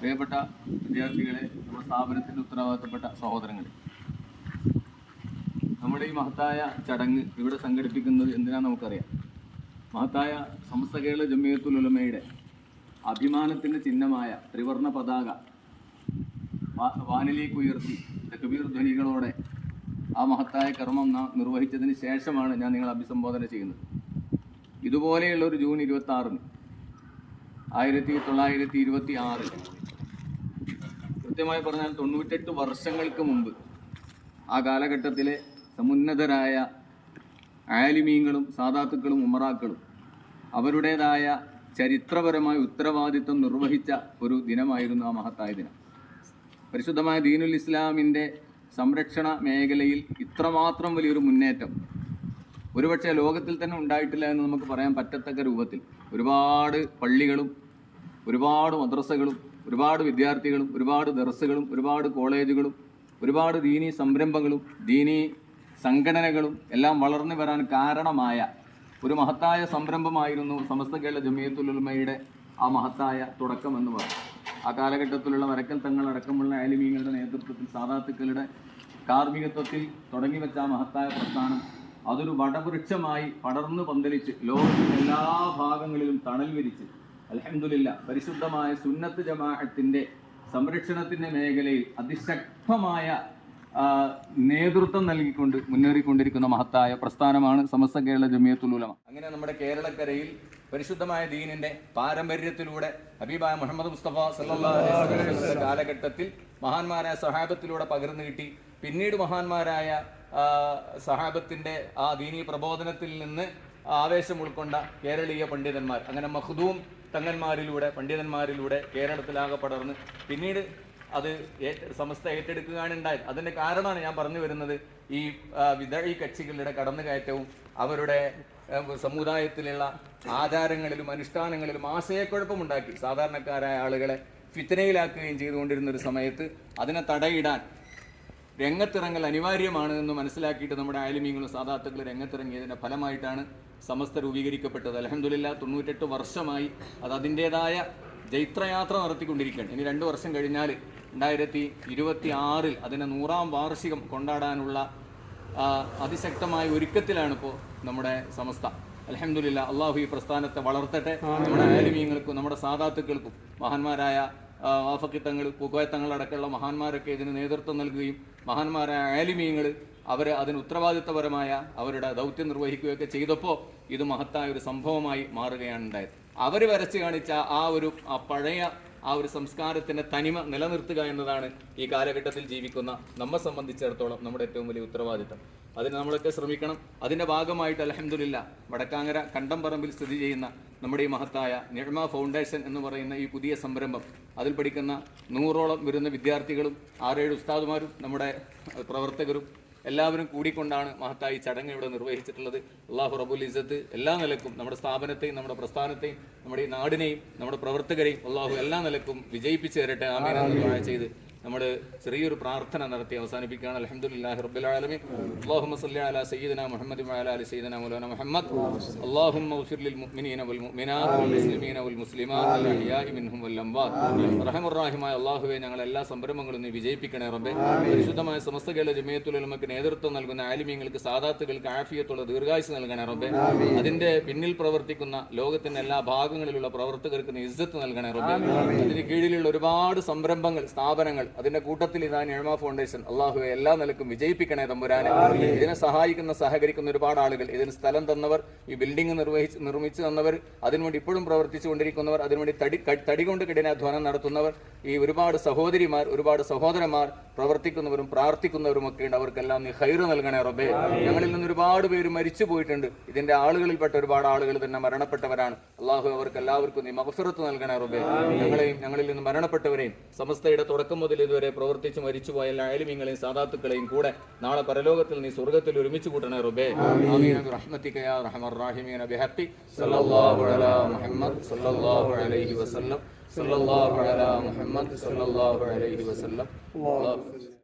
പ്രിയപ്പെട്ട വിദ്യാർത്ഥികളെ നമ്മുടെ സ്ഥാപനത്തിന്റെ ഉത്തരവാദിത്തപ്പെട്ട സഹോദരങ്ങളെ. നമ്മുടെ ഈ മഹത്തായ ചടങ്ങ് ഇവിടെ സംഘടിപ്പിക്കുന്നത് എന്തിനാ നമുക്കറിയാം. മഹത്തായ സമസ്ത കേരള ജമിയത്തുൽ ഉലമയുടെ അഭിമാനത്തിന്റെ ചിഹ്നമായ ത്രിവർണ പതാക വാനിലേക്ക് ഉയർത്തി തക്ബീർ ധ്വനികളോടെ ആ മഹത്തായ കർമ്മം നാം നിർവഹിച്ചതിന് ശേഷമാണ് ഞാൻ നിങ്ങളെ അഭിസംബോധന ചെയ്യുന്നത്. ഇതുപോലെയുള്ള ഒരു ജൂൺ ഇരുപത്തി ആറിന് ആയിരത്തി തൊള്ളായിരത്തി ഇരുപത്തി ആറിൽ കൃത്യമായി പറഞ്ഞാൽ തൊണ്ണൂറ്റെട്ട് വർഷങ്ങൾക്ക് മുമ്പ് ആ കാലഘട്ടത്തിലെ സമുന്നതരായ ആലിമീങ്ങളും സാദാത്തുക്കളും ഉമറാക്കളും അവരുടേതായ ചരിത്രപരമായ ഉത്തരവാദിത്വം നിർവഹിച്ച ഒരു ദിനമായിരുന്നു ആ മഹത്തായ ദിനം. പരിശുദ്ധമായ ദീനുൽ ഇസ്ലാമിന്റെ സംരക്ഷണ മേഖലയിൽ ഇത്രമാത്രം വലിയൊരു മുന്നേറ്റം ഒരുപക്ഷെ ലോകത്തിൽ തന്നെ ഉണ്ടായിട്ടില്ല എന്ന് നമുക്ക് പറയാൻ പറ്റത്തക്ക രൂപത്തിൽ ഒരുപാട് പള്ളികളും ഒരുപാട് മദ്രസകളും ഒരുപാട് വിദ്യാർത്ഥികളും ഒരുപാട് ദർസുകളും ഒരുപാട് കോളേജുകളും ഒരുപാട് ദീനി സംരംഭങ്ങളും ദീനി സംഘടനകളും എല്ലാം വളർന്നു വരാൻ കാരണമായ ഒരു മഹത്തായ സംരംഭമായിരുന്നു സമസ്ത കേരള ജമിയത്തുലുമയുടെ ആ മഹത്തായ തുടക്കം എന്ന് പറയും ആ കാലഘട്ടത്തിലുള്ള വരക്കൽ തങ്ങൾ അടക്കമുള്ള ആലിമീങ്ങളുടെ നേതൃത്വത്തിൽ സാധാത്തുക്കളുടെ കാർമ്മികത്വത്തിൽ തുടങ്ങിവെച്ച ആ മഹത്തായ പ്രസ്ഥാനം അതൊരു വടവൃക്ഷമായി പടർന്നു പന്തലിച്ച് ലോകത്തിന്റെ എല്ലാ ഭാഗങ്ങളിലും തണൽ വിരിച്ച് അലഹമില്ല പരിശുദ്ധമായ സുന്നത്ത് ജമാഅത്തിന്റെ സംരക്ഷണത്തിന്റെ മേഖലയിൽ അതിശക്തമായ നേതൃത്വം നൽകിക്കൊണ്ട് മുന്നേറിക്കൊണ്ടിരിക്കുന്ന മഹത്തായ പ്രസ്ഥാനമാണ് സമസ്ത കേരള ജമിയത്തുലൂലമ അങ്ങനെ നമ്മുടെ കേരളക്കരയിൽ പരിശുദ്ധമായ ദീനിന്റെ പാരമ്പര്യത്തിലൂടെ ഹബീബായ മുഹമ്മദ് മുസ്തഫ വസല്ലമയുടെ കാലഘട്ടത്തിൽ മഹാന്മാരായ സഹാബത്തിലൂടെ പകർന്നു കിട്ടി. പിന്നീട് മഹാന്മാരായ സഹാബത്തിന്റെ ആ ദീനീ പ്രബോധനത്തിൽ നിന്ന് ആവേശം ഉൾക്കൊണ്ട കേരളീയ പണ്ഡിതന്മാർ. അങ്ങനെ മഹ്ദൂം തങ്ങന്മാരിലൂടെ പണ്ഡിതന്മാരിലൂടെ കേരളത്തിലാകെ പടർന്ന് പിന്നീട് അത് സമസ്ത ഏറ്റെടുക്കുകയാണ് ഉണ്ടായത്. അതിന്റെ കാരണമാണ് ഞാൻ പറഞ്ഞു വരുന്നത് ഈ വിദഴി കക്ഷികളുടെ കടന്നുകയറ്റവും അവരുടെ സമുദായത്തിലുള്ള ആചാരങ്ങളിലും അനുഷ്ഠാനങ്ങളിലും ആശയക്കുഴപ്പമുണ്ടാക്കി. സാധാരണക്കാരായ ആളുകളെ ഫിത്തനയിലാക്കുകയും ചെയ്തുകൊണ്ടിരുന്ന ഒരു സമയത്ത് അതിനെ തടയിടാൻ രംഗത്തിറങ്ങൽ അനിവാര്യമാണ് എന്ന് മനസ്സിലാക്കിയിട്ട് നമ്മുടെ ആലിമീങ്ങളും സാധാത്തുക്കൾ രംഗത്തിറങ്ങിയതിന്റെ ഫലമായിട്ടാണ് സമസ്ത രൂപീകരിക്കപ്പെട്ടത്. അലഹമില്ല തൊണ്ണൂറ്റെട്ട് വർഷമായി അത് അതിന്റെതായ ജൈത്രയാത്ര നടത്തിക്കൊണ്ടിരിക്കുകയാണ്. ഇനി രണ്ട് വർഷം കഴിഞ്ഞാൽ രണ്ടായിരത്തി ഇരുപത്തി ആറിൽ അതിന്റെ നൂറാം വാർഷികം കൊണ്ടാടാനുള്ള അതിശക്തമായ ഒരുക്കത്തിലാണ് ഇപ്പോൾ നമ്മുടെ സമസ്ത. അലഹമില്ല അള്ളാഹു ഈ പ്രസ്ഥാനത്തെ വളർത്തട്ടെ. നമ്മുടെ ആലിമീങ്ങൾക്കും നമ്മുടെ സാധാത്തുക്കൾക്കും മഹാന്മാരായ വാഫക്കിത്തങ്ങൾ പൂക്കോയത്തങ്ങൾ അടക്കമുള്ള മഹാന്മാരൊക്കെ ഇതിന് നേതൃത്വം നൽകുകയും മഹാന്മാരായ ആലിമീങ്ങൾ അവർ അതിന് ഉത്തരവാദിത്തപരമായ അവരുടെ ദൗത്യം നിർവഹിക്കുകയൊക്കെ ചെയ്തപ്പോൾ ഇത് മഹത്തായ ഒരു സംഭവമായി മാറുകയാണ് ഉണ്ടായത്. അവർ വരച്ച് കാണിച്ച ആ ഒരു ആ പഴയ ആ ഒരു സംസ്കാരത്തിന്റെ തനിമ നിലനിർത്തുക എന്നതാണ് ഈ കാലഘട്ടത്തിൽ ജീവിക്കുന്ന നമ്മെ സംബന്ധിച്ചിടത്തോളം നമ്മുടെ ഏറ്റവും വലിയ ഉത്തരവാദിത്തം. അതിന് നമ്മളൊക്കെ ശ്രമിക്കണം. അതിന്റെ ഭാഗമായിട്ട് അലഹമില്ല വടക്കാങ്ങര കണ്ടംപറമ്പിൽ സ്ഥിതി ചെയ്യുന്ന നമ്മുടെ ഈ മഹത്തായ നിഴമ ഫൗണ്ടേഷൻ എന്ന് പറയുന്ന ഈ പുതിയ സംരംഭം അതിൽ പഠിക്കുന്ന നൂറോളം വരുന്ന വിദ്യാർത്ഥികളും ആറേഴ് ഉസ്താദുമാരും നമ്മുടെ പ്രവർത്തകരും എല്ലാവരും കൂടിക്കൊണ്ടാണ് മഹത്തായി ചടങ്ങ് ഇവിടെ നിർവഹിച്ചിട്ടുള്ളത്. അള്ളാഹു റബുൽ ഇസത്ത് എല്ലാ നിലക്കും നമ്മുടെ സ്ഥാപനത്തെയും നമ്മുടെ പ്രസ്ഥാനത്തെയും നമ്മുടെ ഈ നാടിനെയും നമ്മുടെ പ്രവർത്തകരെയും അള്ളാഹു എല്ലാ നിലക്കും വിജയിപ്പിച്ചു തരട്ടെ. ദുആ ചെയ്ത് നമ്മൾ ചെറിയൊരു പ്രാർത്ഥന നടത്തി അവസാനിപ്പിക്കുകയാണ്. അലഹമുല്ലാഹി റബ്ബിൽ ആലമീൻ. അല്ലാഹുമ്മ സല്ലി അലാ സയ്യിദിന മുഹമ്മദ് വഅലാ ആലി സയ്യിദിന മൗലാന മുഹമ്മദ്. അല്ലാഹുമ്മ ഉഗ്ഫിർ ലിൽ മുഅ്മിനീന വൽ മുഅ്മിനാത്ത് വൽ മുസ്ലിമീന വൽ മുസ്ലിമാത്ത് അൽ അഹ്യാഇ മിൻഹും വൽ അംവാത്ത്. റഹമുർ റഹീമായ അല്ലാഹുവേ ഞങ്ങൾ എല്ലാ സംരംഭങ്ങളും നീ വിജയിപ്പിക്കണേ റബ്ബേ. പരിശുദ്ധമായ സമസ്ത കേരള ജമിയത്തുൽ ഉലമക്ക് നേതൃത്വം നൽകുന്ന ആലിമീങ്ങൾക്ക് സാദാത്തുകൾക്ക് ആഫിയത്തുള്ള ദീർഘായുസ് നൽകണേ റബ്ബേ. അതിന്റെ പിന്നിൽ പ്രവർത്തിക്കുന്ന ലോകത്തിന്റെ എല്ലാ ഭാഗങ്ങളിലുള്ള പ്രവർത്തകർക്ക് നീ ഇസ്സത്ത് നൽകണേ റബ്ബേ. അതിന് കീഴിലുള്ള ഒരുപാട് സംരംഭങ്ങൾ സ്ഥാപനങ്ങൾ അതിന്റെ കൂട്ടത്തിൽ ഇതാ നിഴമ ഫൗണ്ടേഷൻ അള്ളാഹുവെ എല്ലാ നിലക്കും വിജയിപ്പിക്കണേ തമ്പുരാനെ. ഇതിനെ സഹായിക്കുന്ന സഹകരിക്കുന്ന ഒരുപാട് ആളുകൾ. ഇതിന് സ്ഥലം തന്നവർ ഈ ബിൽഡിംഗ് നിർവഹിച്ച് നിർമ്മിച്ചു തന്നവർ അതിനുവേണ്ടി ഇപ്പോഴും പ്രവർത്തിച്ചു കൊണ്ടിരിക്കുന്നവർ അതിനുവേണ്ടി തടി തടികൊണ്ട് തടി കൊണ്ട് കഠിനാധ്വാനം നടത്തുന്നവർ ഈ ഒരുപാട് സഹോദരിമാർ ഒരുപാട് സഹോദരന്മാർ പ്രവർത്തിക്കുന്നവരും പ്രാർത്ഥിക്കുന്നവരും ഒക്കെ ഉണ്ട് അവർക്കെല്ലാം നീ ഹൈറ് നൽകണേ റബ്ബേ. ഞങ്ങളിൽ നിന്ന് ഒരുപാട് പേര് മരിച്ചു പോയിട്ടുണ്ട്. ഇതിന്റെ ആളുകളിൽപ്പെട്ട ഒരുപാട് ആളുകൾ തന്നെ മരണപ്പെട്ടവരാണ്. അള്ളാഹു അവർക്ക് എല്ലാവർക്കും നീ മകഫിറത്ത് നൽകണേ റബ്ബേ. ഞങ്ങളെയും ഞങ്ങളിൽ നിന്ന് മരണപ്പെട്ടവരെയും സമസ്തയുടെ തുടക്കം മുതൽ ഇതുവരെ പ്രവർത്തിച്ച് മരിച്ചുപോയ എല്ലാ അലിമിങ്ങളെയും സാധാത്തുക്കളെയും കൂടെ നാളെ പരലോകത്തിൽ നീ സ്വർഗത്തിൽ ഒരുമിച്ച് കൂട്ടണേ റബ്ബേ. ആമീൻ. ബിറഹ്മതിക യാ അർഹമർ റഹീമീൻ. ബിഹഖി സല്ലല്ലാഹു അലാ മുഹമ്മദ് സല്ലല്ലാഹു അലൈഹി വസല്ലം. സല്ലല്ലാഹു അലാ മുഹമ്മദ് സല്ലല്ലാഹു അലൈഹി വസല്ലം അല്ലാഹു